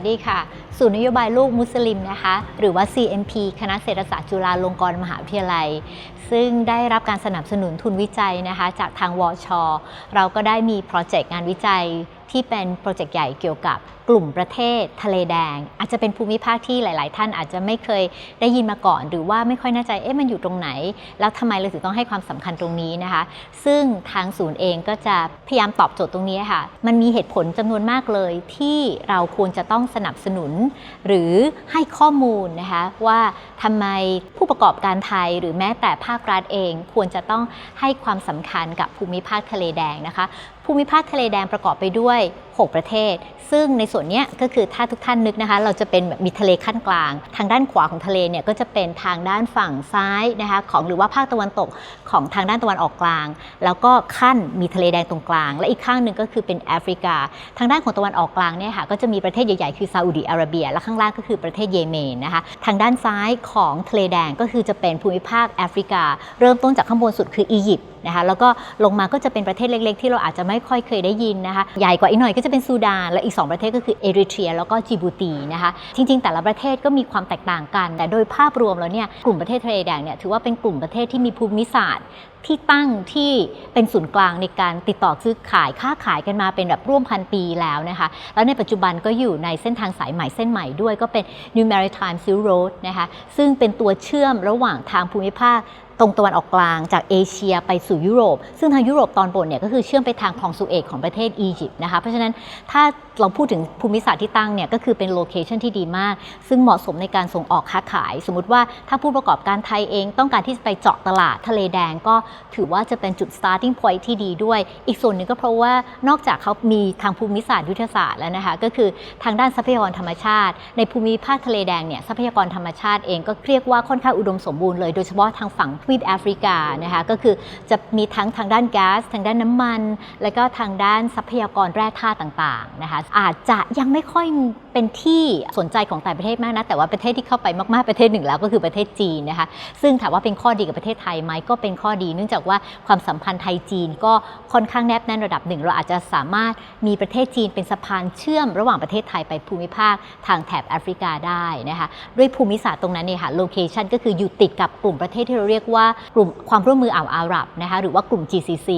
สดีค่ะ ศูนย์นโยบายลูกมุสลิมนะคะ หรือว่า CMP คณะเศรษฐศาสตร์จุฬาลงกรณ์มหาวิทยาลัย ซึ่งได้รับการสนับสนุนทุนวิจัยนะคะ จากทางวช เราก็ได้มีโปรเจกต์งานวิจัย ที่เป็นโปรเจกต์ใหญ่เกี่ยวกับกลุ่มประเทศทะเลแดง อาจจะเป็นภูมิภาคที่หลาย ๆ ท่านอาจจะไม่เคยได้ยินมาก่อน หรือว่าไม่ค่อยแน่ใจเอ๊ะมันอยู่ตรงไหน แล้วทำไมเราถึงต้องให้ความสำคัญตรงนี้นะคะ ซึ่งทางศูนย์เองก็จะพยายามตอบโจทย์ตรงนี้ค่ะ มันมีเหตุผลจำนวนมากเลยที่เราควรจะต้องสนับสนุน หรือให้ข้อมูลนะคะว่าทำไมผู้ประกอบการไทยหรือแม้แต่ภาครัฐเองควรจะต้องให้ความสำคัญกับภูมิภาคทะเลแดงนะคะ ภูมิภาคทะเลแดงประกอบไปด้วย 6 ประเทศ ซึ่งในส่วนนี้ก็คือถ้าทุกท่านนึกนะคะ เราจะเป็นแบบมีทะเลขั้นกลาง ทางด้านขวาของทะเลเนี่ยก็จะเป็นทางด้านฝั่งซ้ายนะคะของหรือว่าภาคตะวันตกของทางด้านตะวันออกกลาง แล้วก็ขั้นมีทะเลแดงตรงกลาง และอีกข้างหนึ่งก็คือเป็นแอฟริกา ทางด้านของตะวันออกกลางเนี่ยค่ะก็จะมีประเทศใหญ่ๆคือซาอุดิอาระเบีย และข้างล่างก็คือประเทศเยเมนนะคะทางด้านซ้ายของทะเลแดงก็คือจะเป็นภูมิภาคแอฟริกา เริ่มต้นจากข้างบนสุดคืออียิปต์ นะคะแล้วก็ลงมาก็จะเป็นประเทศเล็ก ๆ ที่เราอาจจะไม่ค่อยเคยได้ยินนะคะใหญ่กว่าอีกหน่อยก็จะเป็นซูดาน และอีก 2 ประเทศก็คือเอริเทรียแล้วก็จิบูตีนะคะจริง ๆ แต่ละประเทศก็มีความแตกต่างกัน แต่โดยภาพรวมแล้วเนี่ยกลุ่มประเทศทะเลแดงเนี่ยถือว่าเป็นกลุ่มประเทศที่มีภูมิศาสตร์ที่ตั้งที่เป็นศูนย์กลางในการติดต่อซื้อขายค้าขายกันมาเป็นแบบร่วมพันปีแล้วนะคะ แล้วในปัจจุบันก็อยู่ในเส้นทางสายใหม่เส้นใหม่ด้วยก็เป็น New Maritime Silk Road นะคะซึ่งเป็นตัวเชื่อมระหว่างทางภูมิภาค ตรงตะวันออกกลางจากเอเชียไปสู่ยุโรป ซึ่งทางยุโรปตอนบนเนี่ยก็คือเชื่อมไปทางคลองสุเอตของประเทศอียิปต์นะคะเพราะฉะนั้นถ้าเราพูดถึงภูมิศาสตร์ที่ตั้งเนี่ยก็คือเป็นโลเคชันที่ดีมาก ซึ่งเหมาะสมในการส่งออกค้าขาย สมมติว่าถ้าผู้ประกอบการไทยเองต้องการที่จะไปเจาะตลาดทะเลแดงก็ถือว่าจะเป็นจุด starting point ที่ดีด้วย อีกส่วนหนึ่งก็เพราะว่านอกจากเขามีทางภูมิศาสตร์ยุทธศาสตร์แล้วนะคะก็คือทางด้านทรัพยากรธรรมชาติ ในภูมิภาคทะเลแดงเนี่ยทรัพยากรธรรมชาติเองก็เรียกว่าค่อนข้างอุดมสมบูรณ์เลยโดยเฉพาะทางฝั่งวีปแอฟริกานะคะก็คือจะมีทั้งทางด้านแก๊สทางด้านน้ำมัน แล้วก็ทางด้านทรัพยากรแร่ธาตุต่างๆนะคะอาจจะยังไม่ค่อยเป็นที่สนใจของแต่ประเทศมากนะ แต่ว่าประเทศที่เข้าไปมากๆประเทศหนึ่งแล้วก็คือประเทศจีนนะคะ ซึ่งถามว่าเป็นข้อดีกับประเทศไทยไหมก็เป็นข้อดี เนื่องจากว่าความสัมพันธ์ไทยจีนก็ค่อนข้างแนบแน่นระดับหนึ่ง เราอาจจะสามารถมีประเทศจีนเป็นสะพานเชื่อมระหว่างประเทศไทยไปภูมิภาคทางแถบแอฟริกาได้นะคะ ด้วยภูมิศาสตร์ตรงนั้นเนี่ยค่ะโลเคชันก็คืออยู่ติดกับกลุ่มประเทศที่เราเรียกว่ากลุ่มความร่วมมืออ่าวอาหรับนะคะหรือว่ากลุ่ม GCC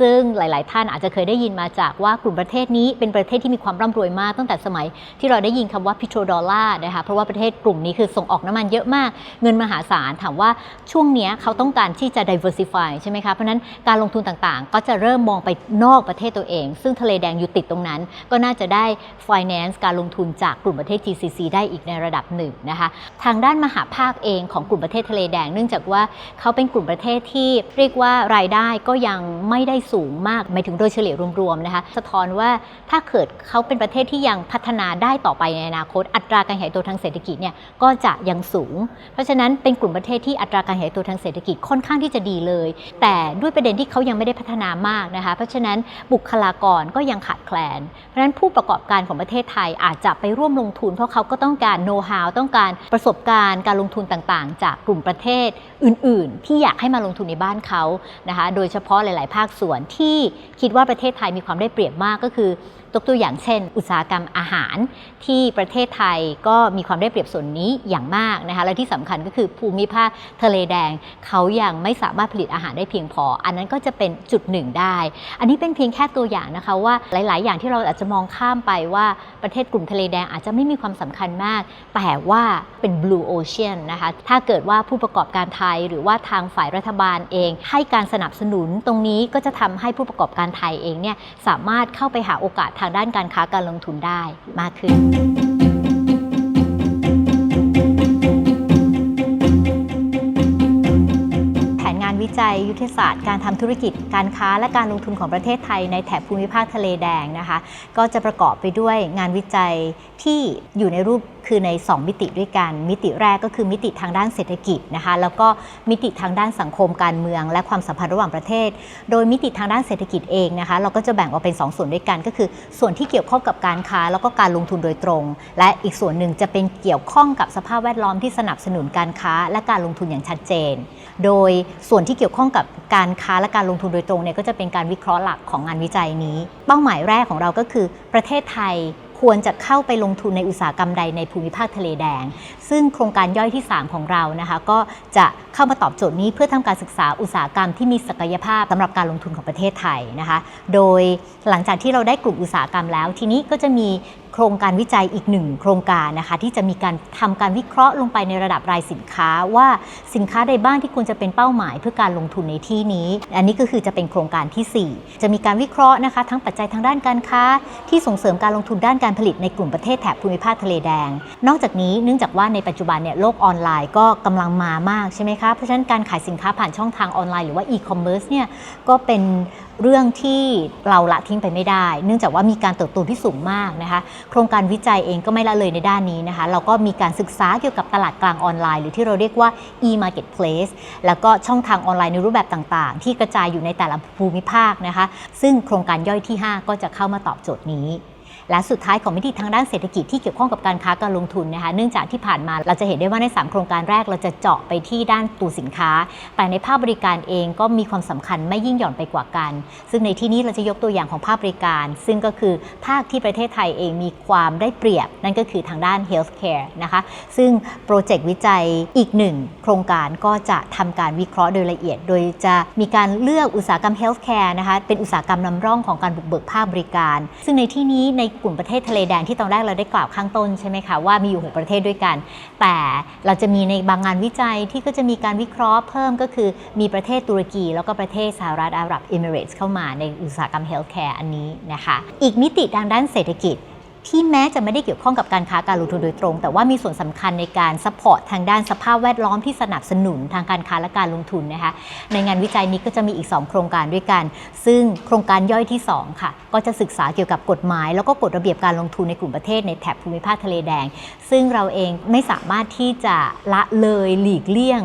ซึ่งหลาย ๆ ท่านอาจจะเคยได้ยินมาจากว่ากลุ่มประเทศนี้เป็นประเทศที่มีความร่ำรวยมากตั้งแต่สมัยที่เราราได้ยินคำว่าพิโตรดอลลาร์นะคะเพราะว่าประเทศกลุ่มนี้คือส่งออกน้ำมันเยอะมากเงินมหาศาลถามว่าช่วงนี้เขาต้องการที่จะ diversify ใช่ไหมคะเพราะฉะนั้นการลงทุนต่างๆ ก็จะเริ่มมองไปนอกประเทศตัวเอง ซึ่งทะเลแดงอยู่ติดตรงนั้น ก็น่าจะได้ finance การลงทุนจากกลุ่มประเทศ GCC ได้อีกในระดับหนึ่งนะคะทางด้านมหาภาคเองของกลุ่มประเทศทะเลแดง เนื่องจากว่าเขาเป็นกลุ่มประเทศที่เรียกว่ารายได้ก็ยังไม่ได้สูงมากหมายถึงโดยเฉลี่ยรวมๆนะคะสะท้อนว่าถ้าเกิดเขาเป็นประเทศที่ยังพัฒนาได้ต่อไปในอนาคต อัตราการขยายตัวทางเศรษฐกิจเนี่ยก็จะยังสูง เพราะฉะนั้นเป็นกลุ่มประเทศที่อัตราการขยายตัวทางเศรษฐกิจค่อนข้างที่จะดีเลย แต่ด้วยประเด็นที่เขายังไม่ได้พัฒนามากนะคะ เพราะฉะนั้นบุคลากรก็ยังขาดแคลน เพราะฉะนั้นผู้ประกอบการของประเทศไทยอาจจะไปร่วมลงทุน เพราะเขาก็ต้องการโน้ตฮาวต้องการประสบการณ์การลงทุนต่างๆ จากกลุ่มประเทศอื่น ๆ ที่อยากให้มาลงทุนในบ้านเขานะคะ โดยเฉพาะหลาย ๆ ภาคส่วนที่คิดว่าประเทศไทยมีความได้เปรียบมากก็คือ กตัวอย่างเช่น อุตสาหกรรมอาหารที่ประเทศไทยก็มีความได้เปรียบส่วนนี้อย่างมากนะคะและที่สำคัญก็คือภูมิภาคทะเลแดง เขายังไม่สามารถผลิตอาหารได้เพียงพอ อันนั้นก็จะเป็นจุดหนึ่งได้ อันนี้เป็นเพียงแค่ตัวอย่างนะคะว่าหลาย ๆ อย่างที่เราอาจจะมองข้ามไปว่าประเทศกลุ่มทะเลแดงอาจจะไม่มีความสำคัญมาก แต่ว่าเป็น blue ocean นะคะถ้าเกิดว่าผู้ประกอบการไทยหรือว่าทางฝ่ายรัฐบาลเอง ให้การสนับสนุนตรงนี้ก็จะทำให้ผู้ประกอบการไทยเองเนี่ยสามารถเข้าไปหาโอกาสทางางด้านการค้าการลงทุนได้มากขึ้น แผนงานวิจัยยุทธศาสตร์การทำธุรกิจการค้าและการลงทุนของประเทศไทยในแถบภูมิภาคทะเลแดงนะคะ ก็จะประกอบไปด้วยงานวิจัยที่อยู่ในรูป คือใน 2 มิติด้วยกัน มิติแรกก็คือมิติทางด้านเศรษฐกิจนะคะแล้วก็มิติทางด้านสังคมการเมือง และความสัมพันธ์ระหว่างประเทศ โดยมิติทางด้านเศรษฐกิจเองนะคะเราก็จะแบ่งออกเป็น 2 ส่วนด้วยกัน ก็คือส่วนที่เกี่ยวข้องกับการค้า แล้วก็การลงทุนโดยตรง และอีกส่วนหนึ่งจะเป็นเกี่ยวข้องกับสภาพแวดล้อมที่สนับสนุนการค้า และการลงทุนอย่างชัดเจน โดยส่วนที่เกี่ยวข้องกับการค้าและการลงทุนโดยตรงเนี่ยก็จะเป็นการวิเคราะห์หลักของงานวิจัยนี้ เป้าหมายแรกของเราก็คือประเทศไทย ควรจะเข้าไปลงทุนในอุตสาหกรรมใดในภูมิภาคทะเลแดง ซึ่งโครงการย่อยที่ 3 ของเรานะคะก็จะเข้ามาตอบโจทย์นี้เพื่อทำการศึกษาอุตสาหกรรมที่มีศักยภาพสำหรับการลงทุนของประเทศไทยนะคะ โดยหลังจากที่เราได้กลุ่มอุตสาหกรรมแล้ว ทีนี้ก็จะมี โครงการวิจัยอีกหนึ่งโครงการนะคะที่จะมีการทำการวิเคราะห์ลงไปในระดับรายสินค้าว่าสินค้าใดบ้างที่ควรจะเป็นเป้าหมายเพื่อการลงทุนในที่นี้ อันนี้ก็คือจะเป็นโครงการทีสี่ 4 จะมีการวิเคราะห์นะคะ ทั้งปัจจัยทางด้านการค้า ที่ส่งเสริมการลงทุนด้านการผลิตในกลุ่มประเทศแถบภูมิภาคทะเลแดง นอกจากนี้เนื่องจากว่าในปัจจุบันเนี่ยโลกออนไลน์ก็กำลังมามากใช่ไหมคะเพราะฉะนั้นการขายสินค้าผ่านช่องทางออนไลน์หรือว่าอีคอมเมิร์ซเนี่ยก็เป็นเรื่องที่เราละทิ้งไปไม่ได้ เนื่องจากว่ามีการเติบโตที่สูงมากนะคะ โครงการวิจัยเองก็ไม่ละเลยในด้านนี้นะคะ เราก็มีการศึกษาเกี่ยวกับตลาดกลางออนไลน์ หรือที่เราเรียกว่า e-marketplace แล้วก็ช่องทางออนไลน์ในรูปแบบต่างๆ ที่กระจายอยู่ในแต่ละภูมิภาคนะคะ ซึ่งโครงการย่อยที่ 5 ก็จะเข้ามาตอบโจทย์นี้ และสุดท้ายของมิติทางด้านเศรษฐกิจที่เกี่ยวข้องกับการค้าการลงทุนนะคะเนื่องจากที่ผ่านมาเราจะเห็นได้ว่าใน 3 โครงการแรกเราจะเจาะไปที่ด้านตัวสินค้า แต่ในภาคบริการเองก็มีความสำคัญไม่ยิ่งหย่อนไปกว่ากัน ซึ่งในที่นี้เราจะยกตัวอย่างของภาคบริการ ซึ่งก็คือภาคที่ประเทศไทยเองมีความได้เปรียบ นั่นก็คือทางด้าน healthcare นะคะซึ่งโปรเจกต์วิจัยอีกหนึ่งโครงการก็จะทำการวิเคราะห์โดยละเอียด โดยจะมีการเลือกอุตสาหกรรม healthcare นะคะเป็นอุตสาหกรรมนำร่องของการบุกเบิกภาคบริการ ซึ่งในที่นี้ในกลุ่มประเทศทะเลแดงที่ตอนแรกเราได้กล่าวข้างต้นใช่ไหมคะว่ามีอยู่ 6 ประเทศด้วยกัน แต่เราจะมีในบางงานวิจัยที่ก็จะมีการวิเคราะห์เพิ่มก็คือมีประเทศตุรกี แล้วก็ประเทศสหรัฐอาหรับเอมิเรตส์เข้ามาในอุตสาหกรรมเฮลท์แคร์อันนี้นะคะ อีกมิติทางด้านเศรษฐกิจ ที่แม้จะไม่ได้เกี่ยวข้องกับการค้าการลงทุนโดยตรง แต่ว่ามีส่วนสำคัญในการซัพพอร์ตทางด้านสภาพแวดล้อมที่สนับสนุนทางการค้าและการลงทุนนะคะในงานวิจัยนี้ก็จะมีอีก 2 โครงการด้วยกัน ซึ่งโครงการย่อยที่ 2 ค่ะ ก็จะศึกษาเกี่ยวกับกฎหมาย แล้วก็กฎระเบียบการลงทุนในกลุ่มประเทศในแถบภูมิภาคทะเลแดง ซึ่งเราเองไม่สามารถที่จะละเลยหลีกเลี่ยง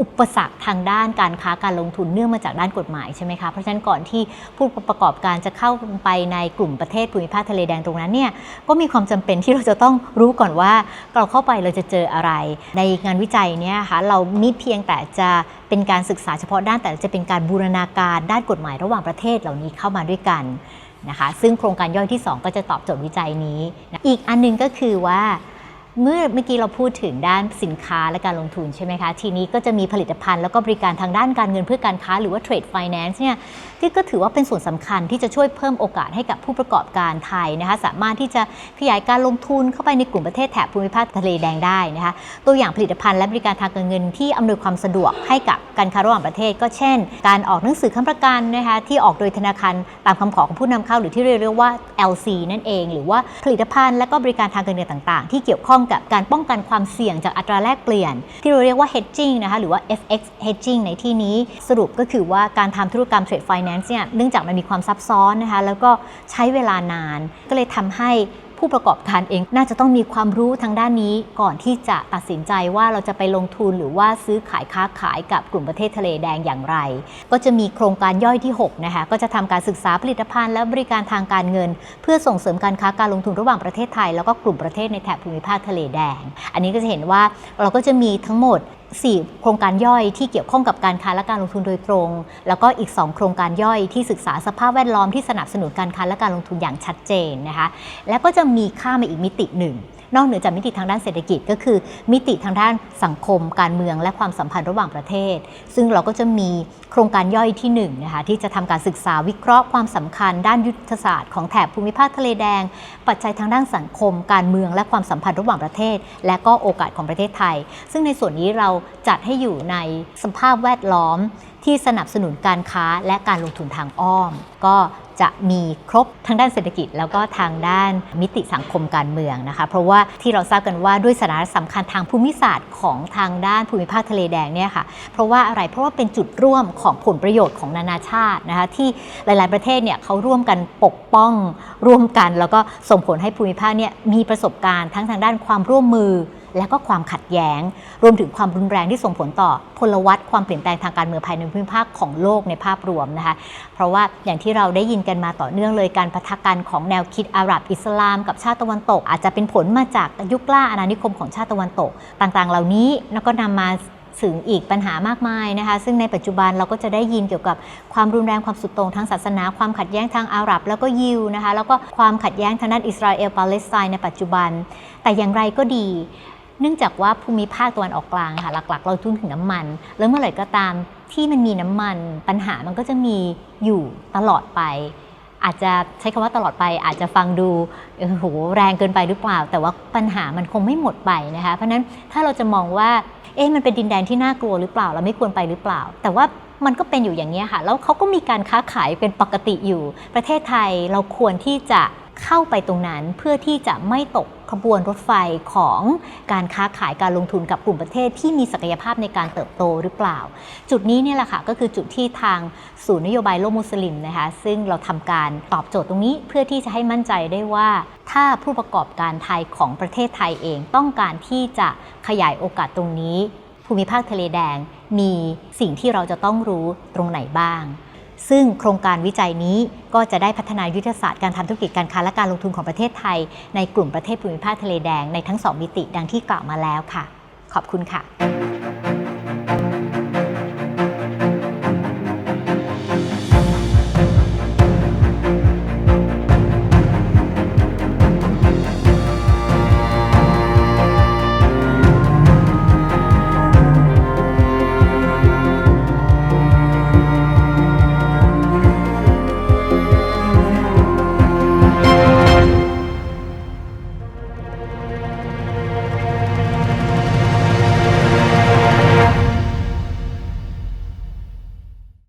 อุปสรรคทางด้านการค้าการลงทุนเนื่องมาจากด้านกฎหมายใช่ไหมคะเพราะฉะนั้นก่อนที่ผู้ประกอบการจะเข้าไปในกลุ่มประเทศภูมิภาคทะเลแดงตรงนั้นเนี่ยก็มีความจำเป็นที่เราจะต้องรู้ก่อนว่าเราเข้าไปเราจะเจออะไร ในงานวิจัยเนี่ยค่ะเรามิเพียงแต่จะเป็นการศึกษาเฉพาะด้านแต่จะเป็นการบูรณาการด้านกฎหมายระหว่างประเทศเหล่านี้เข้ามาด้วยกันนะคะซึ่งโครงการย่อยที่ 2 ก็จะตอบโจทย์วิจัยนี้ อีกอันหนึงก็คือว่า เมื่อเมื่อกี้เราพูดถึงด้านสินค้าและการลงทุนใช่ไหมคะ ทีนี้ก็จะมีผลิตภัณฑ์แล้วก็บริการทางด้านการเงินเพื่อการค้าหรือว่า trade finance เนี่ยที่ก็ถือว่าเป็นส่วนสำคัญที่จะช่วยเพิ่มโอกาสให้กับผู้ประกอบการไทยนะคะสามารถที่จะขยายการลงทุนเข้าไปในกลุ่มประเทศแถบภูมิภาคทะเลแดงได้นะคะตัวอย่างผลิตภัณฑ์และบริการทางการเงินที่อำนวยความสะดวกให้กับการค้าระหว่างประเทศ ก็เช่น การออกหนังสือค้ำประกันนะคะที่ออกโดยธนาคารตามคำขอของผู้นำเข้าหรือที่เรียกว่า LC นั่นเอง หรือว่าผลิตภัณฑ์และก็บริการทางการเงินต่าง ๆ ที่เกี่ยวข้องกับการป้องกันความเสี่ยงจากอัตราแลกเปลี่ยน ที่เราเรียกว่า hedging นะคะหรือว่า FX hedging ในที่นี้สรุปก็คือว่าการทำธุรกรรม trade finance เนี่ยเนื่องจากมันมีความซับซ้อนนะคะแล้วก็ใช้เวลานานก็เลยทำให้ ผู้ประกอบการเองน่าจะต้องมีความรู้ทางด้านนี้ก่อนที่จะตัดสินใจว่าเราจะไปลงทุนหรือว่าซื้อขายค้าขายกับกลุ่มประเทศทะเลแดงอย่างไร ก็จะมีโครงการย่อยที่ 6 นะคะ ก็จะทำการศึกษาผลิตภัณฑ์และบริการทางการเงิน เพื่อส่งเสริมการค้าการลงทุนระหว่างประเทศไทย แล้วก็กลุ่มประเทศในแถบภูมิภาคทะเลแดง อันนี้ก็จะเห็นว่าเราก็จะมีทั้งหมด 4 โครงการย่อยที่เกี่ยวข้องกับการค้าและการลงทุนโดยตรง แล้วก็อีก 2 โครงการย่อยที่ศึกษาสภาพแวดล้อมที่สนับสนุนการค้าและการลงทุนอย่างชัดเจนนะคะแล้วก็จะมีค่ามาอีกมิติหนึ่ง นอกเหนือจากมิติทางด้านเศรษฐกิจก็คือ มิติทางด้านสังคม การเมืองและความสัมพันธ์ระหว่างประเทศ ซึ่งเราก็จะมีโครงการย่อยที่1นงนะคะที่จะทำการศึกษาวิเคราะห์ความสำคัญ ด้านยุทธศาสตร์ของแถบภูมิภาคทะเลแดง ปัจจัยทางด้านสังคม การเมืองและความสัมพันธ์ระหว่างประเทศ และก็โอกาสของประเทศไทย ซึ่งในส่วนนี้เราจัดให้อยู่ในสภาพแวดล้อมที่สนับสนุนการค้าและการลงทุนทางอ้อม ก็ จะมีครบทางด้านเศรษฐกิจ แล้วก็ทางด้านมิติสังคมการเมืองนะคะ เพราะว่าที่เราทราบกันว่าด้วยสานะสำคัญทางภูมิศาสตร์ของทางด้านภูมิภาคทะเลแดงเนี่ยค่ะเพราะว่าอะไรเพราะว่าเป็นจุดร่วมของผลประโยชน์ของนานาชาตินะคะที่หลาย ๆ ประเทศเนี่ยเขาร่วมกันปกป้องร่วมกัน แล้วก็ส่งผลให้ภูมิภาคเนี่ยมีประสบการณ์ทั้งทางด้านความร่วมมือ และก็ความขัดแย้ง รวมถึงความรุนแรงที่ส่งผลต่อพลวัตความเปลี่ยนแปลงทางการเมืองภายในภูมิภาคของโลกในภาพรวมนะคะ เพราะว่าอย่างที่เราได้ยินกันมาต่อเนื่องเลยการปะทะกันของแนวคิดอาหรับอิสลาม กับชาติตะวันตก อาจจะเป็นผลมาจากยุคล่าอาณานิคมของชาติตะวันตก ต่างๆ เหล่านี้แล้วก็นำมาถึงอีกปัญหามากมายนะคะ ซึ่งในปัจจุบันเราก็จะได้ยินเกี่ยวกับความรุนแรงความสุดโต่งทางศาสนา ความขัดแย้งทางอาหรับ แล้วก็ยิวนะคะ แล้วก็ความขัดแย้งทางด้านอิสราเอลปาเลสไตน์ในปัจจุบัน แต่อย่างไรก็ดี เนื่องจากว่าภูมิภาคตะวันออกกลางค่ะหลักๆ เราทุ่นถึงน้ำมัน แล้วเมื่อไหร่ก็ตามที่มันมีน้ำมัน ปัญหามันก็จะมีอยู่ตลอดไป อาจจะใช้คำว่าตลอดไป อาจจะฟังดูเออโหแรงเกินไปหรือเปล่า แต่ว่าปัญหามันคงไม่หมดไปนะคะเพราะนั้นถ้าเราจะมองว่าเอ๊ะมันเป็นดินแดนที่น่ากลัวหรือเปล่า เราไม่ควรไปหรือเปล่า แต่ว่ามันก็เป็นอยู่อย่างนี้ค่ะ แล้วเขาก็มีการค้าขายเป็นปกติอยู่ ประเทศไทยเราควรที่จะเข้าไปตรงนั้นเพื่อที่จะไม่ตก ขบวนรถไฟของการค้าขายการลงทุนกับกลุ่มประเทศที่มีศักยภาพในการเติบโตหรือเปล่า จุดนี้เนี่ยแหละค่ะก็คือจุดที่ทางศูนย์นโยบายโลกมุสลิมนะคะซึ่งเราทำการตอบโจทย์ตรงนี้เพื่อที่จะให้มั่นใจได้ว่า ถ้าผู้ประกอบการไทยของประเทศไทยเองต้องการที่จะขยายโอกาสตรงนี้ ภูมิภาคทะเลแดงมีสิ่งที่เราจะต้องรู้ตรงไหนบ้าง ซึ่งโครงการวิจัยนี้ก็จะได้พัฒนายุทธศาสตร์การทำธุรกิจการค้าและการลงทุนของประเทศไทย ในกลุ่มประเทศภูมิภาคทะเลแดงในทั้งสองมิติดังที่กล่าวมาแล้วค่ะ ขอบคุณค่ะ